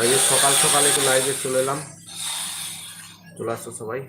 লাইভে সকাল সকালে একটু লাইভে চলে এলাম। চলে আসছো সবাই।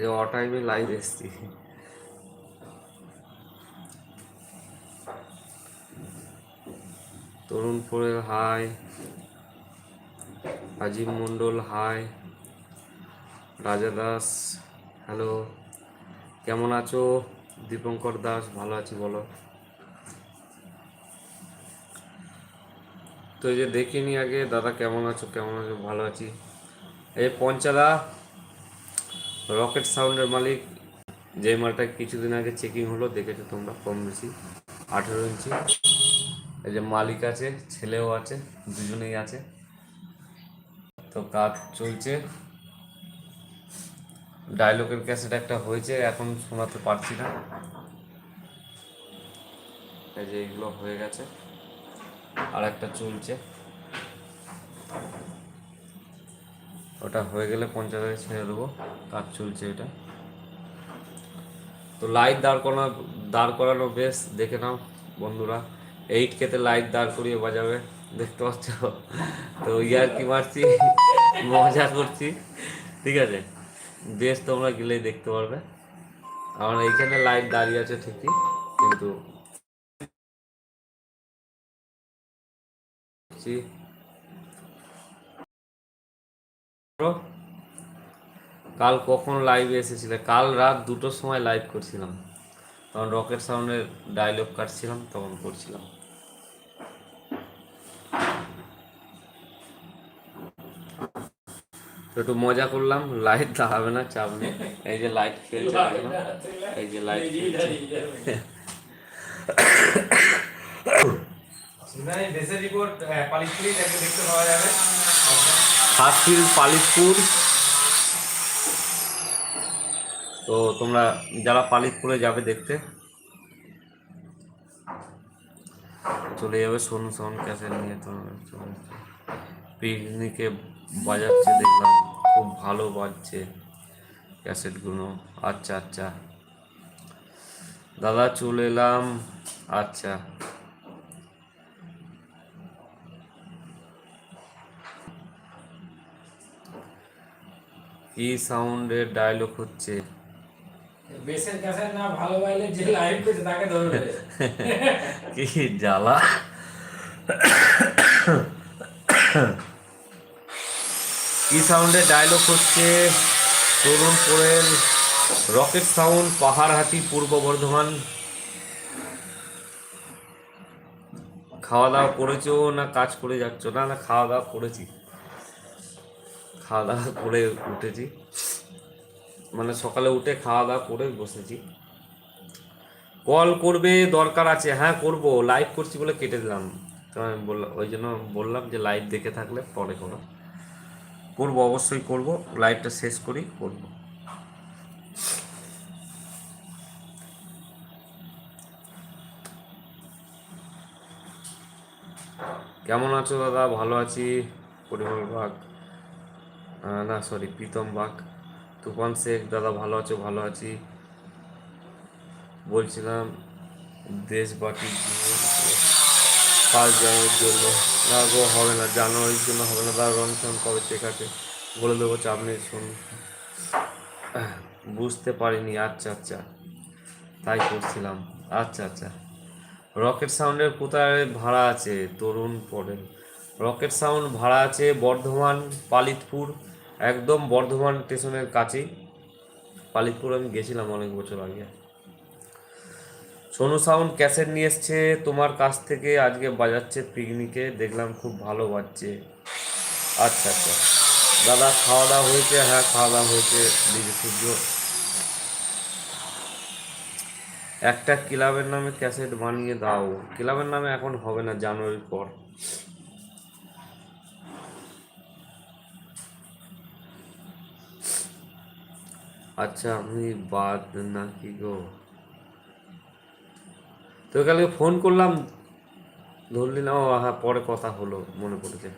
যে অ টাইমে লাইভ এসছি। Tarun Porel hi, Azim Mondal hi, Raja Das hello কেমন আছো? দীপঙ্কর দাস, ভালো আছি, বলো। তো এই যে দেখিনি আগে, দাদা কেমন আছো? কেমন আছো? ভালো আছি। এই পঞ্চাদা রকেট সাউন্ডের মালিক যে মালটা কিছুদিন আগে চেকিং হলো, দেখেছ তোমরা কম বেশি, আঠেরো ইঞ্চি এই যে মালিক আছে, ছেলেও আছে, দুজনেই আছে। তো কাজ চলছে। ডায়লগের ক্যাসেট একটা হয়েছে, এখন শোনাতে পারছি না। এই যে এগুলো হয়ে গেছে। আর একটা চলছে। ওটা হয়ে গেলে হাজার ছেড়ে দেবো। কাজ চলছে এটা। তো লাইট দাঁড় করানো দাঁড় করানো বেশ, দেখে নাও বন্ধুরা। এইট কেতে লাইট দাঁড় করিয়ে বাজাবে, দেখতে পাচ্ছ? তো ইয়ার কি মারছি? মজা করছি। ঠিক আছে? বেশ তোমরা গেলেই দেখতে পারবে। আমার এইখানে লাইট দাঁড়িয়ে আছে ঠিকই, কিন্তু কাল কখন লাইভে এসেছিলে? কাল রাত দুটোর সময় লাইভ করছিলাম। তখন রকেট সাউন্ডের ডায়লগ কাটছিলাম তখন করছিলাম। একটু মজা করলাম লাইট দাঁড়াবে না চাপ নেই। এই যে লাইট খেলছে এই যে লাইট খেলছে রিপোর্ট দেখতে দেখতে পাওয়া যাবে। হাসিল পালিশপুর তো তোমরা যারা পালিশপুরে যাবে দেখতে, চলে যাবে সোনু সোন ক্যাসেট নিয়ে তোমরা। পিকনিকে বাজাচ্ছে, দেখলাম খুব ভালো বাজছে ক্যাসেটগুলো। আচ্ছা আচ্ছা। দাদা চলে এলাম। আচ্ছা। কি সাউন্ডের ডায়লগ হচ্ছে। বেসের কাছে না ভালো বাইলে যে লাইভ করছে তাকে ধরবে কি জ্বালা। কি সাউন্ডের ডায়লগ হচ্ছে তরুণ পোড়েল রকেট সাউন্ড পাহাড়হাটি পূর্ব বর্ধমান। খাওয়া দাওয়া করেছ না কাজ করে যাচ্ছ? না না খাওয়া দাওয়া করেছি। খাওয়া দাওয়া করে উঠেছি। মানে সকালে উঠে খাওয়া দাওয়া করে বসেছি। কল করবে দরকার আছে। হ্যাঁ করব। লাইভ করছি বলে কেটে দিলাম। তো আমি বললাম ওই জন্য বললাম যে লাইভ দেখে থাকলে পরে করো। করব অবশ্যই করব। লাইভটা শেষ করি করব। কেমন আছো দাদা? ভালো আছি? বাগ আহ, না সরি প্রীতম বাগ তুফান শেখ, দাদা ভালো আছো? ভালো আছি। বলছিলাম দেশ বাকি ফার্স্ট জানুয়ারির জন্য। না গো, হবে না জানুয়ারির জন্য হবে না। তার রংসন কবে চেক আছে? বলে দেবো, চাপ নেই শোন বুঝতে পারিনি আচ্ছা আচ্ছা। তাই করছিলাম। আচ্ছা আচ্ছা। রকেট সাউন্ডের কোথায় ভাড়া আছে? তরুণ পড়েন। রকেট সাউন্ড ভাড়া আছে বর্ধমান, পালিতপুর। একদম বর্ধমান স্টেশনের কাছেই। পালিতপুর আমি গেছিলাম অনেক বছর আগে। সোনু সাউন্ড ক্যাসেট নিয়ে এসছে, তোমার কাছ থেকে আজকে বাজাচ্ছে পিকনিকে, দেখলাম খুব ভালো বাজছে। আচ্ছা আচ্ছা। দাদা খাওয়া দাওয়া হয়েছে? হ্যাঁ খাওয়া দাওয়া হয়েছে, দিদি সূর্য। একটা ক্লাবের নামে ক্যাসেট বানিয়ে দাও। ক্লাবের নামে এখন হবে না, জানুয়ারির পর। আচ্ছা আমি বাদ নাকি গো? তো কালকে ফোন করলাম, ধরলি না ও হ্যাঁ পরে কথা হলো, মনে পড়েছে।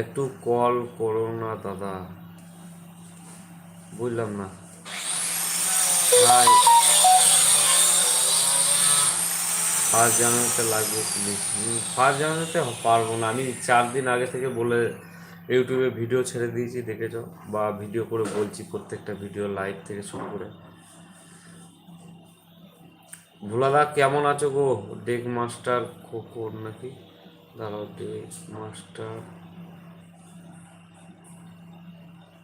একটু কল করো না, দাদা। বুঝলাম না। ফার্স্ট জানুয়ারিতে লাগবে প্লিজ ফার্স্ট জানুয়ারিতে পারব না। আমি চার দিন আগে থেকে বলে ইউটিউবে ভিডিও ছেড়ে দিয়েছি, দেখেছ? বা ভিডিও করে বলছি প্রত্যেকটা ভিডিও লাইভ থেকে শুরু করে। ভোলাদা, কেমন আছো গো? ডেক মাস্টার খোকর নাকি? দাঁড়াও, ডেক মাস্টার।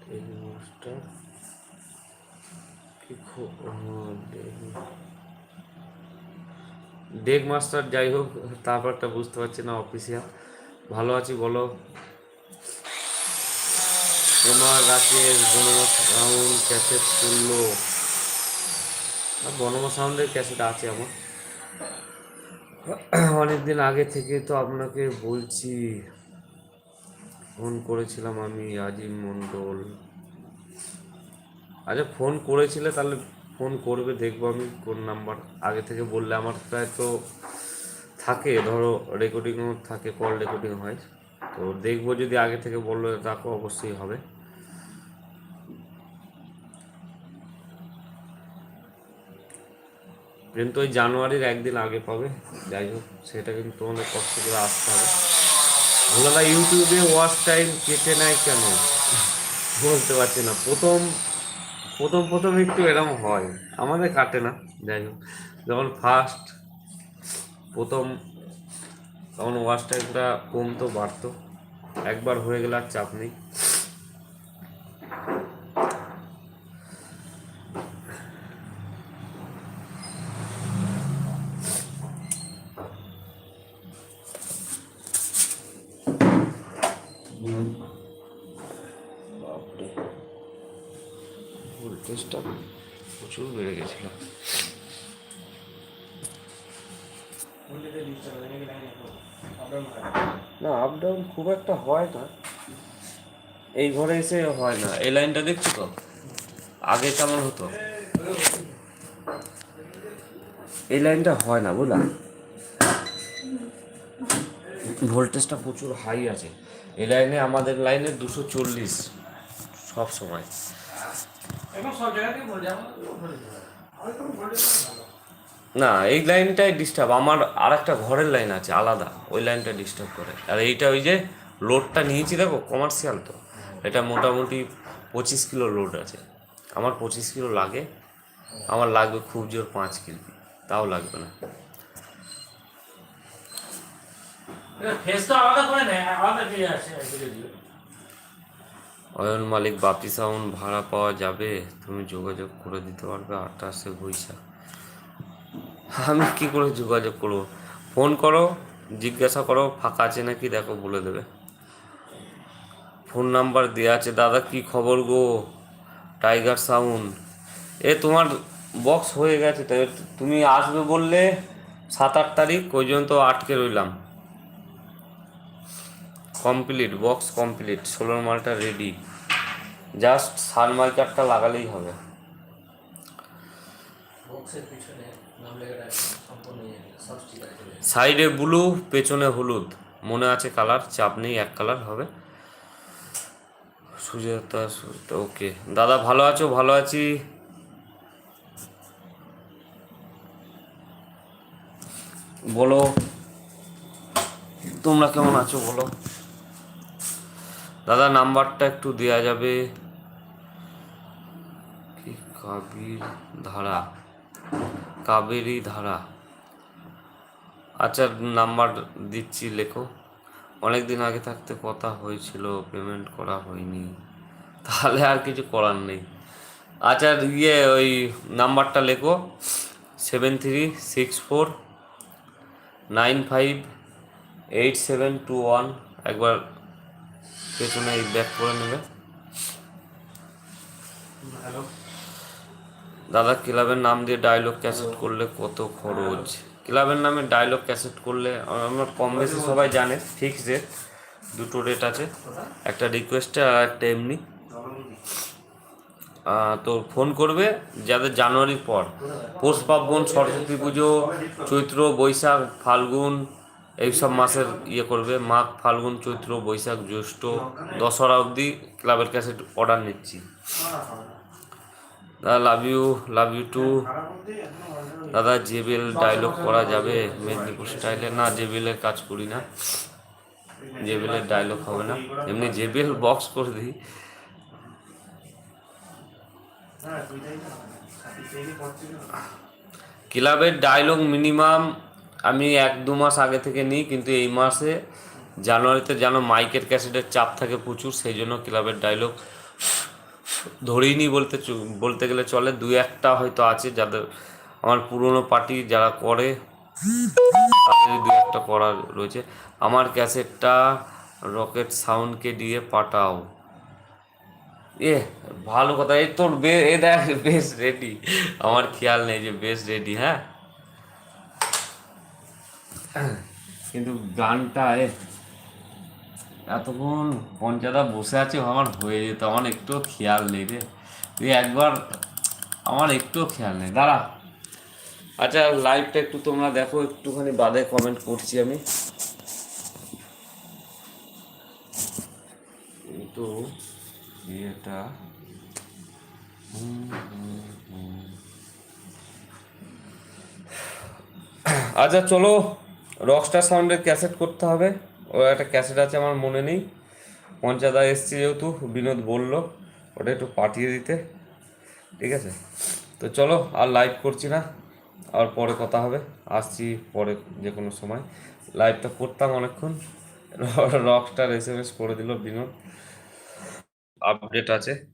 Day master? কি খো ডেক ডেক মাস্টার, যাই হোক, তারপরটা বুঝতে পারছি না অফিসিয়াল ভালো আছি, বলো। তোমার রাকেশ বনমা সাউন্ড ক্যাসেট তুললো। বনমা সাউন্ডের ক্যাসেট আছে আমার। অনেকদিন আগে থেকে তো আপনাকে বলছি। ফোন করেছিলাম আমি, আজিম মণ্ডল। আচ্ছা ফোন করেছিলে তাহলে ফোন করবে, দেখব আমি কোন নাম্বার। আগে থেকে বললে আমার প্রায় তো থাকে, ধরো রেকর্ডিংও থাকে কল রেকর্ডিং হয়। তো দেখব যদি আগে থেকে বলল তাকে অবশ্যই হবে। কিন্তু ওই জানুয়ারির একদিন আগে পাবে। যাই হোক, সেটা কিন্তু অনেক কষ্ট করে আসতে হবে। ভোলাদা ইউটিউবে ওয়াচ টাইম কেটে নেয় কেন? বলতে পারছি না। প্রথম প্রথম প্রথম একটু এরকম হয়। আমাদের কাটে না, যাই হোক। যখন ফার্স্ট প্রথম, তখন ওয়াচ একটা কমতো, বাড়তো। একবার হয়ে গেলে আর চাপ নেই। ভোল্টেজটা প্রচুর বেড়ে গেছিল। না আপ ডাউন খুব একটা হয় না। এই ঘরে এসে হয় না। এই লাইনটা দেখছ তো? আগে কেমন হতো? এই লাইনটা হয় না, বুঝলা? ভোল্টেজটা প্রচুর হাই আছে। এই লাইনে আমাদের লাইনে দুশো চল্লিশ সব সময়। না এই লাইনটাই ডিস্টার্ব আমার আর একটা ঘরের লাইন আছে আলাদা। ওই লাইনটা ডিস্টার্ব করে। আর এইটা ওই যে লোডটা নিয়েছি দেখো কমার্শিয়াল তো। এটা মোটামুটি পঁচিশ কিলো লোড আছে। আমার পঁচিশ কিলো লাগে। আমার লাগবে খুব জোর পাঁচ কিলো। তাও লাগবে না। ফেস তো আলাদা করে নেয় আলাদা ফিরে আসে অয়ন মালিক বাপি সাউন্ড ভাড়া পাওয়া যাবে? তুমি যোগাযোগ করে দিতে পারবে আঠাশে বৈশাখ। আমি কি করে যোগাযোগ করব? ফোন করো, জিজ্ঞাসা করো, ফাঁকা আছে নাকি? দেখো, বলে দেবে। ফোন নাম্বার দেওয়া আছে। দাদা, কি খবর গো? Tiger sound. এ, তোমার বক্স হয়ে গেছে। তুমি আসবে বললে সাত আট তারিখ, ওই জন্য তো আটকে রইলাম। কমপ্লিট বক্স কমপ্লিট ষোলোর মালটা রেডি জাস্ট সার মাইকারটা লাগালেই হবে। সম্পূর্ণ ইয়ে, সাইডে ব্লু পেছনে হলুদ। মনে আছে কালার চাপ নেই এক কালার হবে। সুজাতা সুজাতা ওকে দাদা ভালো আছো? ভালো আছি? বলো। তোমরা কেমন আছো? বলো। দাদা, নাম্বারটা একটু দেওয়া যাবে। কি, কাবির ধারা? কাবেরী ধারা। আচ্ছা নাম্বার দিচ্ছি, লেখো। অনেক দিন আগে থাকতে কথা হয়েছিল পেমেন্ট করা হয়নি। তাহলে আর কিছু করার নেই। আচ্ছা ইয়ে ওই নাম্বারটা লেখো। Seven three six four nine five eight seven two one একবার পেছনে ব্যাক করে নেবে। দাদা ক্লাবের নাম দিয়ে ডায়লগ ক্যাসেট করলে কত খরচ? ক্লাবের নামে ডায়লগ ক্যাসেট করলে আমার কম বেশি সবাই জানে ফিক্স রেট দুটো রেট আছে। একটা রিকোয়েস্টে আর একটা এমনি। তো ফোন করবে যাদের জানুয়ারির পর। পৌষ পার্বণ সরস্বতী পুজো চৈত্র বৈশাখ ফাল্গুন এইসব মাসের ইয়ে করবে। মাঘ, ফাল্গুন, চৈত্র, বৈশাখ, জ্যৈষ্ঠ, দশহরা অবধি ক্লাবের কাছে অর্ডার নিচ্ছি। দাদা love you love you too দাদা জেবিএল ডায়লগ করা যাবে। মেদিনীপুর স্টাইলে না জেবিএলের কাজ করি না। জেবিএলের ডায়লগ হবে না। এমনি জেবিএল বক্স করে দিই। ক্লাবের ডায়লগ মিনিমাম আমি এক দু মাস আগে থেকে নিই, কিন্তু এই মাসে জানুয়ারিতে যেন মাইকের ক্যাসেটের চাপ থাকে প্রচুর, সেই জন্য ক্লাবের ডায়লগ ধরিনি বলতে চ- বলতে গেলে চলে। দু একটা হয়তো আছে যাদের, আমার পুরনো পার্টি যারা করে, তাদের দু একটা করা রয়েছে। আমার ক্যাসেটটা রকেট সাউন্ডকে দিয়ে পাঠাও। এ, ভালো কথা। এই তোর বে, এ দেখ, বেশ রেডি আমার খেয়াল নেই যে বেশ রেডি হ্যাঁ? কিন্তু গানটা এতক্ষণ পঞ্চাদা বসে আছে, আমার হয়ে যেত, আমার একটু খেয়াল নেই রে। তুই একবার আমার একটুও খেয়াল নেই, দাঁড়া। আচ্ছা লাইভটা একটু তোমরা দেখো, একটুখানি বাদে কমেন্ট করছি আমি। কিন্তু এটা। আচ্ছা চলো। রকস্টার সাউন্ডের ক্যাসেট করতে হবে। ও একটা ক্যাসেট আছে আমার মনে নেই। পঞ্চাদা এসছে যেহেতু, বিনোদ বলল, ওটা একটু পাঠিয়ে দিতে। ঠিক আছে? তো চলো, আর লাইভ করছি না। আর পরে কথা হবে। আসছি পরে যে কোনো সময় লাইভটা করতাম অনেকক্ষণ। রকস্টার এস এম এস করে দিল বিনোদ। আপডেট আছে।